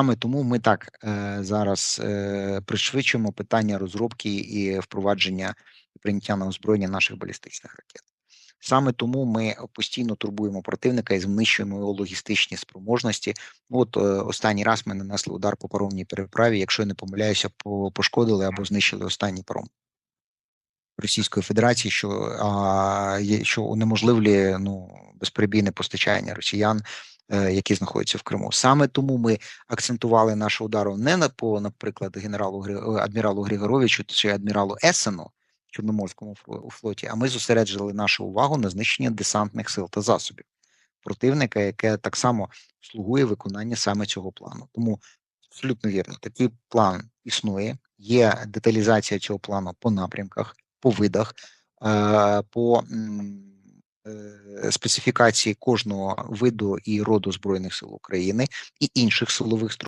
Саме тому ми так е, зараз е, пришвидшуємо питання розробки і впровадження прийняття на озброєння наших балістичних ракет. Саме тому ми постійно турбуємо противника і знищуємо його логістичні спроможності. От е, останній раз ми нанесли удар по паромній переправі. Якщо я не помиляюся, по- пошкодили або знищили останній паром Російської Федерації, що а, що унеможливлює ну безперебійне постачання росіян, які знаходяться в Криму. Саме тому ми акцентували нашу удару не на по, наприклад, генералу е, адміралу Григоровичу чи адміралу Есену. Чорноморському фло- флоті, а ми зосереджили нашу увагу на знищенні десантних сил та засобів противника, яке так само слугує виконання саме цього плану. Тому абсолютно вірно, такий план існує. Є деталізація цього плану по напрямках, по видах, е, по е, специфікації кожного виду і роду збройних сил України і інших силових структур.